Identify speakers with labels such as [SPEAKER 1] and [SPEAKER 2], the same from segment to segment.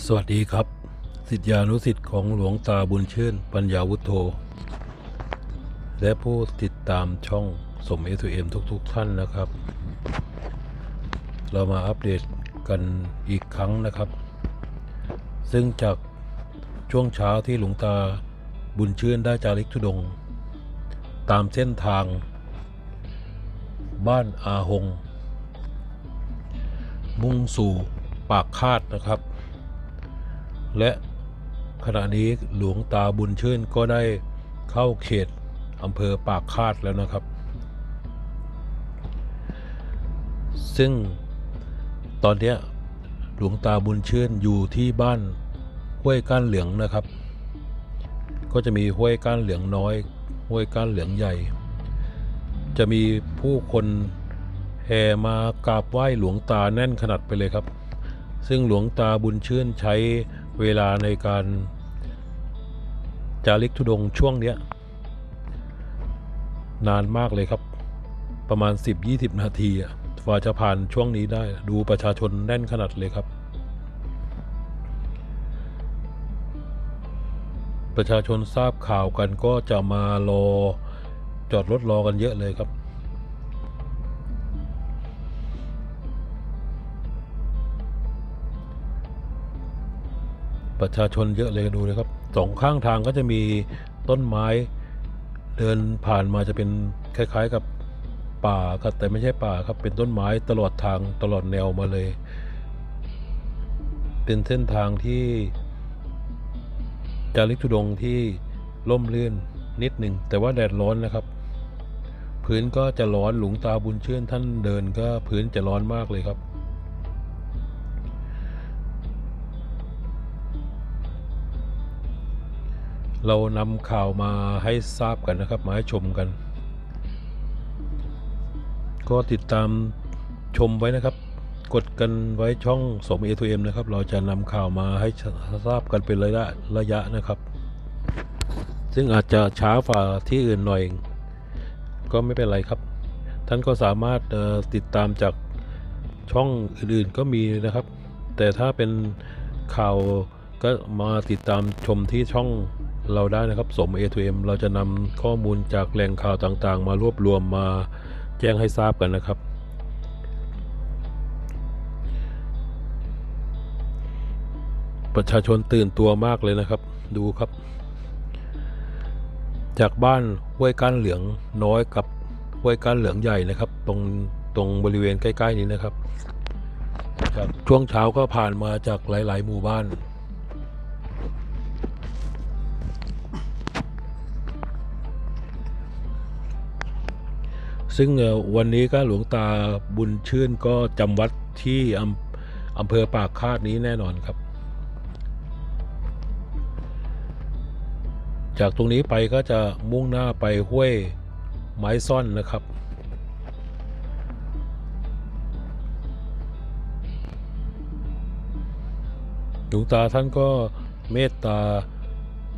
[SPEAKER 1] สวัสดีครับ สิทธิานุสิทธิ์ของหลวงตาบุญชื่น ปัญญาวุฒโธ และผู้ติดตามช่องสมเอทูเอ็มทุกๆทท่านนะครับ เรามาอัปเดตกันอีกครั้งนะครับ ซึ่งจากช่วงเช้าที่หลวงตาบุญชื่นได้จาริกธุดง ตามเส้นทาง บ้านอาหง มุ่งสู่ปากคาดนะครับ และขณะนี้หลวงตาบุญชื่นก็ได้เข้าเขตอำเภอปากคาดแล้วนะครับ ซึ่งตอนนี้หลวงตาบุญชื่นอยู่ที่บ้านห้วยก้านเหลืองนะครับ ก็จะมีห้วยก้านเหลืองน้อย ห้วยก้านเหลืองใหญ่ จะมีผู้คนแห่มากราบไหว้หลวงตาแน่นขนาดไปเลยครับ ซึ่งหลวงตาบุญชื่นใช้ เวลาในการจาริกธุดงช่วงเนี้ย นานมากเลยครับ ประมาณ 10-20 นาทีกว่าจะผ่านช่วงนี้ได้ดูประชาชนแน่นขนาดเลยครับ ประชาชนทราบข่าวกันก็จะมารอจอดรถรอกันเยอะเลยครับ ประชาชนเยอะเลยดูเลยครับสองข้างทางก็จะมีต้นไม้เดินผ่านมาจะเป็นคล้าย ๆกับป่าครับแต่ไม่ใช่ป่าครับเป็นต้นไม้ตลอดทางตลอดแนวมาเลย เป็นเส้นทางที่จาริกธุดงที่ล่มลื่นนิดหนึ่งแต่ว่าแดดร้อนนะครับ พื้นก็จะร้อนหลวงตาบุญชื่นท่านเดินก็พื้นจะร้อนมากเลยครับ เรานำข่าวมาให้ทราบกันนะครับ มาให้ชมกัน ก็ติดตามชมไว้นะครับ กดกันไว้ช่องสมเอทูเอ็มนะครับ เราจะนำข่าวมาให้ทราบกันเป็นระยะระยะนะครับ ซึ่งอาจจะช้าฝ่าที่อื่นหน่อยก็ไม่เป็นไรครับ ท่านก็สามารถติดตามจากช่องอื่นๆก็มีนะครับ แต่ถ้าเป็นข่าวก็มาติดตามชมที่ช่อง เราได้นะครับสม A2M เราจะนำข้อมูลจากแหล่งข่าวต่างๆ มารวบรวมมาแจ้งให้ทราบกันนะครับ ประชาชนตื่นตัวมากเลยนะครับ ดูครับ จากบ้านห้วยก้านเหลืองน้อยกับห้วยก้านเหลืองใหญ่นะครับ ตรงตรงบริเวณใกล้ ๆ นี้นะครับจากช่วงเช้าก็ผ่านมาจากหลาย ๆ หมู่บ้าน ซึ่งวันนี้ก็หลวงตาบุญชื่นก็จำวัดที่อำอำเภอปากคาดนี้แน่นอนครับ จากตรงนี้ไปก็จะมุ่งหน้าไปห้วยไม้ซ่อนนะครับหลวงตาท่านก็เมตตา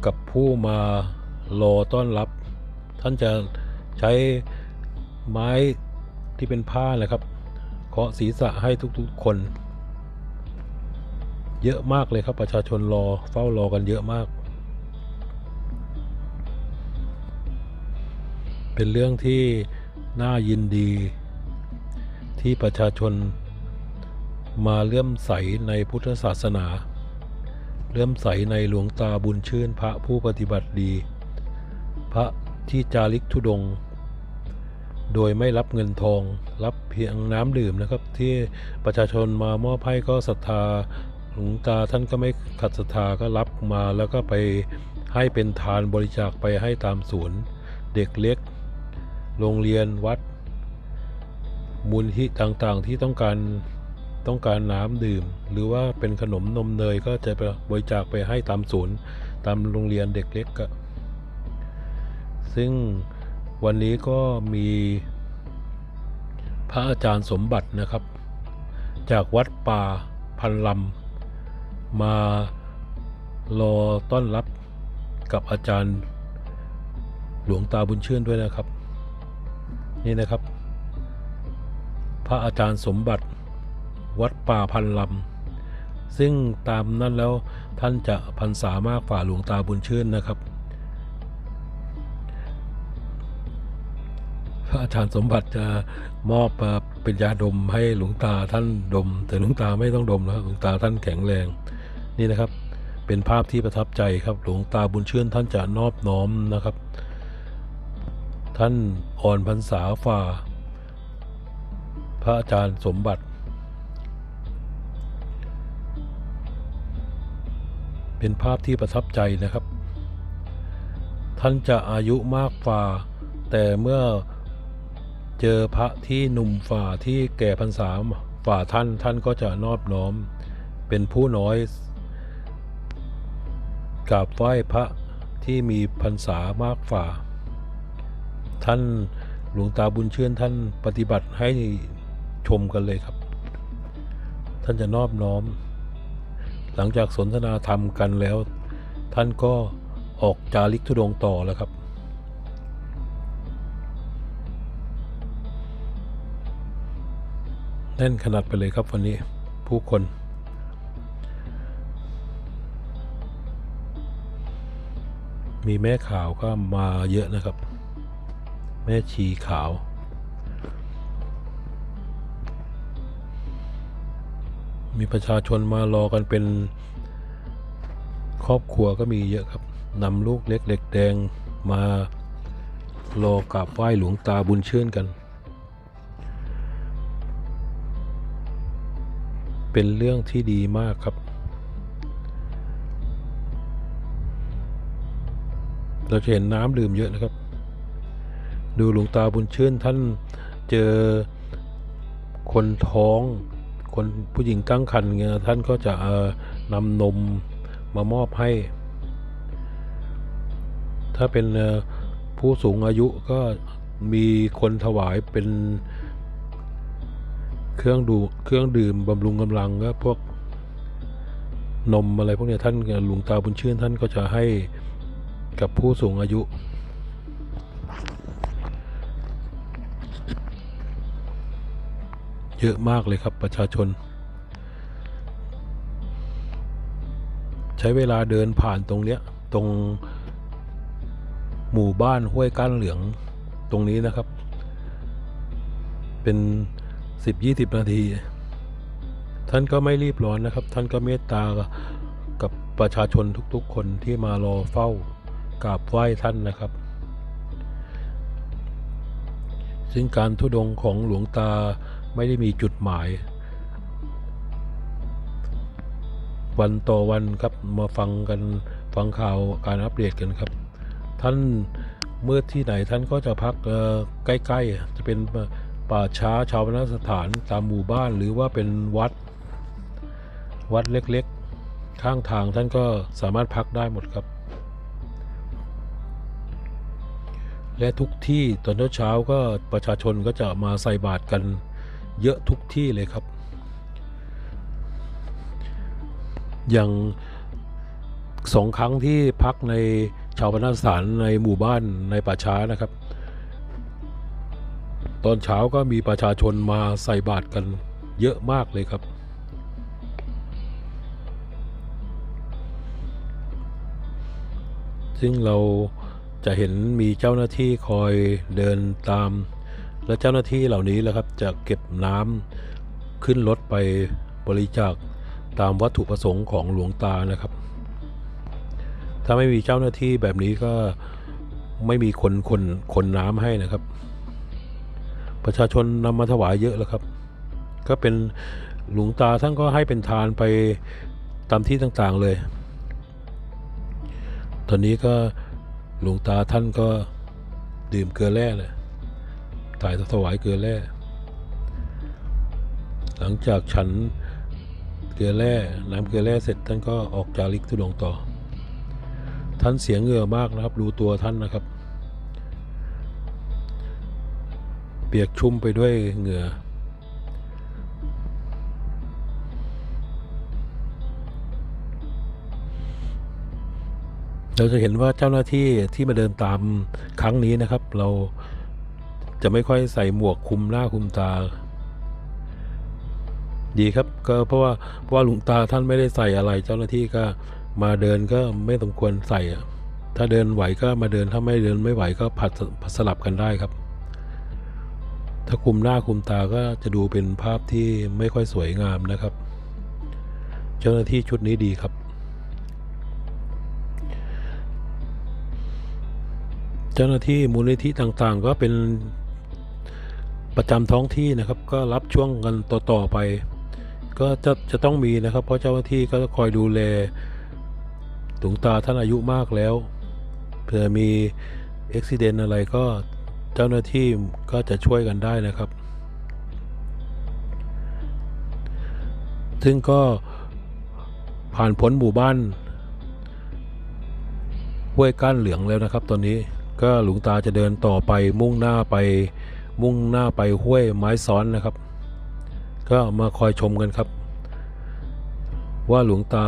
[SPEAKER 1] กับผู้มารอต้อนรับ ท่านจะใช้ ไม้ที่เป็นผ้าแหละครับเคาะศีรษะให้ทุกๆคน เยอะมากเลยครับประชาชนรอเฝ้ารอกันเยอะมาก เป็นเรื่องที่น่ายินดี ที่ประชาชนมาเลื่อมใสในพุทธศาสนาเลื่อมใสในหลวงตาบุญชื่นพระผู้ปฏิบัติดี พระที่จาริกธุดง โดยไม่รับเงินทอง รับเพียงน้ำดื่มนะครับ ที่ประชาชนมามอบให้ก็ศรัทธาหลวงตาท่านก็ไม่ขัดศรัทธาก็รับมาแล้วก็ไปให้เป็นทานบริจาคไปให้ตามศูนย์ เด็กเล็ก โรงเรียนวัด มูลที่ต่างๆที่ต้องการต้องการน้ำดื่ม หรือว่าเป็นขนมนมเนยก็จะไปบริจาคไปให้ตามศูนย์ ตามโรงเรียนเด็กเล็กก็ซึ่ง วันนี้ก็มีพระอาจารย์สมบัตินะครับ จากวัดป่าพันลำมารอต้อนรับกับอาจารย์หลวงตาบุญชื่นด้วยนะครับ นี่นะครับ พระอาจารย์สมบัติวัดป่าพันลำซึ่งตามนั้นแล้วท่านจะพรรษามากฝ่าหลวงตาบุญชื่นนะครับ จารย์สมบัติจะมอบเป็นยาดมให้หลวงตาท่านดม แต่หลวงตาไม่ต้องดมแล้วหลวงตาท่านแข็งแรง นี่นะครับ เป็นภาพที่ประทับใจครับหลวงตาบุญเชื่นท่านจะนอบน้อมนะครับ ท่านอ่อนพรรษาฝ่า พระอาจารย์สมบัติ เป็นภาพที่ประทับใจนะครับ ท่านจะอายุมากฝ่าแต่เมื่อ เจอพระที่หนุ่มฝ่าที่แก่พรรษาฝ่าท่านท่านก็จะนอบน้อม เป็นผู้น้อยกราบไหว้พระที่มีพรรษามากฝ่า ท่านหลวงตาบุญเชื่นท่านปฏิบัติให้ชมกันเลยครับ ท่านจะนอบน้อม หลังจากสนทนาธรรมกันแล้ว ท่านก็ออกจาริกธุดงต่อแล้วครับ แน่นขนาดไปเลยครับวันนี้ผู้คน มีแม่ขาวก็มาเยอะนะครับ แม่ชีขาว มีประชาชนมารอกันเป็นครอบครัวก็มีเยอะครับนำลูกเล็กเด็กแดงมารอกราบไหว้หลวงตาบุญเชื่นกัน เป็นเรื่องที่ดีมากครับ เราจะเห็นน้ำดื่มเยอะนะครับ ดูหลวงตาบุญชื่นท่านเจอคนท้องคนผู้หญิงตั้งครรภ์เงี้ยท่านก็จะเอ่อนำนมมามอบให้ ถ้าเป็นผู้สูงอายุก็มีคนถวายเป็น เครื่องดูเครื่องดื่มบำรุงกำลังก็พวกนมอะไรพวกเนี้ยท่านหลวงตาบุญชื่นท่านก็จะให้กับผู้สูงอายุ เยอะมากเลยครับประชาชน ใช้เวลาเดินผ่านตรงเนี้ยตรงหมู่บ้านห้วยก้านเหลืองตรงนี้นะครับ เป็น สิบยี่สิบนาที ท่านก็ไม่รีบร้อนนะครับ ท่านก็เมตตากับประชาชนทุกๆ คนที่มารอเฝ้ากราบไหว้ท่านนะครับ ซึ่งการทุดงของหลวงตาไม่ได้มีจุดหมาย วันต่อวันครับมาฟังกันฟังข่าวการอัปเดตกันครับ ท่านเมื่อที่ไหนท่านก็จะพักใกล้ ๆ จะเป็น ป่าช้าชาวนสถานตามหมู่บ้านหรือว่าเป็นวัด วัดเล็กๆ ข้างทางท่านก็สามารถพักได้หมดครับ และทุกที่ตอนเช้าๆก็ประชาชนก็จะมาใส่บาตรกันเยอะทุกที่เลยครับ อย่างสองครั้งที่พักในชาวพนสถานในหมู่บ้านในป่าช้านะครับ ตอนเช้าก็มีประชาชนมาใส่บาตรกันเยอะมากเลยครับ ซึ่งเราจะเห็นมีเจ้าหน้าที่คอยเดินตาม และเจ้าหน้าที่เหล่านี้แหละครับ จะเก็บน้ำขึ้นรถไปบริจาคตามวัตถุประสงค์ของหลวงตานะครับ ถ้าไม่มีเจ้าหน้าที่แบบนี้ก็ไม่มีคนคนคนน้ำให้นะครับ ประชาชนนำมาถวายเยอะแล้วครับ ก็เป็นหลวงตาท่านก็ให้เป็นทานไปตามที่ต่างๆเลย ตอนนี้ก็หลวงตาท่านก็ดื่มเกลือแร่เลยถ่ายถวายเกลือแร่ หลังจากฉันเกลือแร่น้ำเกลือแร่เสร็จท่านก็ออกจาริกทุดงต่อ ท่านเสียงเหงื่อมากนะครับ ดูตัวท่านนะครับ ปียกชุ่มไปด้วยเหงื่อ เราจะเห็นว่าเจ้าหน้าที่ที่มาเดินตามครั้งนี้นะครับ เราจะไม่ค่อยใส่หมวกคุมหน้าคุมตา ดีครับก็เพราะว่าเพราะว่าหลวงตาท่านไม่ได้ใส่อะไร เจ้าหน้าที่ก็มาเดินก็ไม่สมควรใส่ถ้าเดินไหวก็มาเดินถ้าไม่เดินไม่ไหวก็ผัดสลับกันได้ครับ ถ้าคุมหน้าคุมตาก็จะดูเป็นภาพที่ไม่ค่อยสวยงามนะครับ เจ้าหน้าที่ชุดนี้ดีครับ เจ้าหน้าที่มูลนิธิต่างๆ ก็เป็นประจำท้องที่นะครับ ก็รับช่วงกันต่อๆไป ก็จะจะต้องมีนะครับ เพราะเจ้าหน้าที่ก็คอยดูแลหลวงตาท่านอายุมากแล้วเผื่อมีอุบิเหตุอะไรก็ เจ้าหน้าที่ก็จะช่วยกันได้นะครับ ซึ่งก็ผ่านพ้นหมู่บ้านห้วยก้านเหลืองแล้วนะครับ ตอนนี้ก็หลวงตาจะเดินต่อไปมุ่งหน้าไปมุ่งหน้าไปห้วยไม้ซ้อนนะครับ ก็มาคอยชมกันครับ ว่าหลวงตา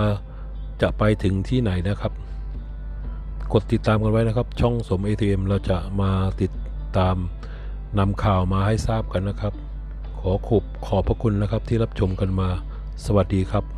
[SPEAKER 1] จะไปถึงที่ไหนนะครับ กดติดตามกันไว้นะครับ ช่องสม ATM เราจะมาติด ตามนำข่าวมาให้ทราบกันนะครับ ขอขอบขอบพระคุณนะครับที่รับชมกันมา สวัสดีครับ